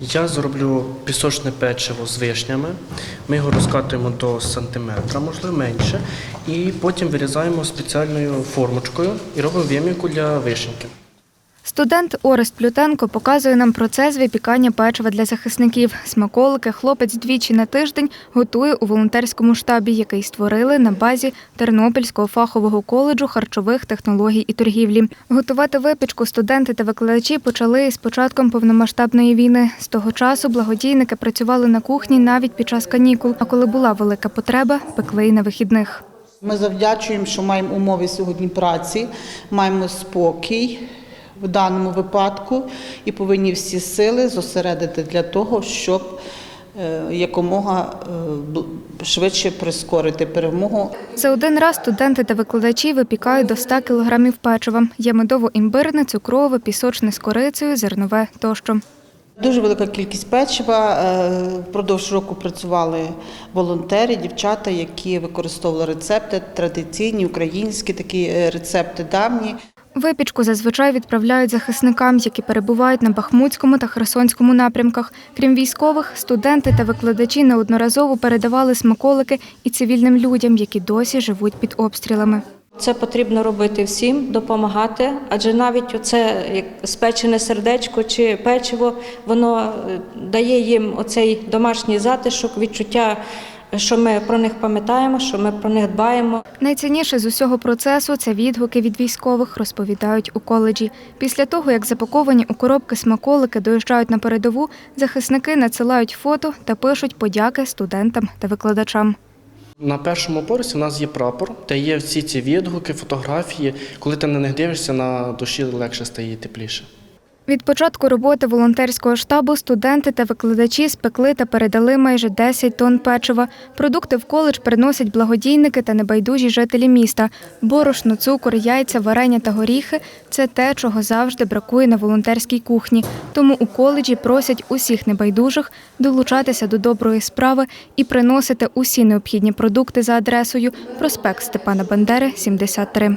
Я зроблю пісочне печиво з вишнями. Ми його розкатуємо до сантиметра, можливо, менше, і потім вирізаємо спеціальною формочкою і робимо вимірку для вишеньки. Студент Орест Плютенко показує нам процес випікання печива для захисників. Смаколики хлопець двічі на тиждень готує у волонтерському штабі, який створили на базі Тернопільського фахового коледжу харчових технологій і торгівлі. Готувати випічку студенти та викладачі почали із початком повномасштабної війни. З того часу благодійники працювали на кухні навіть під час канікул. А коли була велика потреба, пекли й на вихідних. Ми завдячуємо, що маємо умови сьогодні праці, маємо спокій в даному випадку і повинні всі сили зосередити для того, щоб е, якомога е, швидше прискорити перемогу. За один раз студенти та викладачі випікають до 100 кілограмів печива. Є медово-імбирне, цукрове, пісочне з корицею, зернове тощо. Дуже велика кількість печива. Е, Впродовж року працювали волонтери, дівчата, які використовували рецепти традиційні, українські такі рецепти давні. Випічку зазвичай відправляють захисникам, які перебувають на Бахмутському та Херсонському напрямках. Крім військових, студенти та викладачі неодноразово передавали смаколики і цивільним людям, які досі живуть під обстрілами. Це потрібно робити всім, допомагати, адже навіть оце як спечене сердечко чи печиво, воно е, дає їм оцей домашній затишок, відчуття, що ми про них пам'ятаємо, що ми про них дбаємо. Найцінніше з усього процесу це відгуки від військових, розповідають у коледжі. Після того, як запаковані у коробки смаколики доїжджають на передову, захисники надсилають фото та пишуть подяки студентам та викладачам. На першому поверсі у нас є прапор, де є всі ці відгуки, фотографії. Коли ти на них дивишся, на душі легше стає тепліше. Від початку роботи волонтерського штабу студенти та викладачі спекли та передали майже 10 тонн печива. Продукти в коледж приносять благодійники та небайдужі жителі міста. Борошно, цукор, яйця, варення та горіхи це те, чого завжди бракує на волонтерській кухні. Тому у коледжі просять усіх небайдужих долучатися до доброї справи і приносити усі необхідні продукти за адресою проспект Степана Бандери, 73.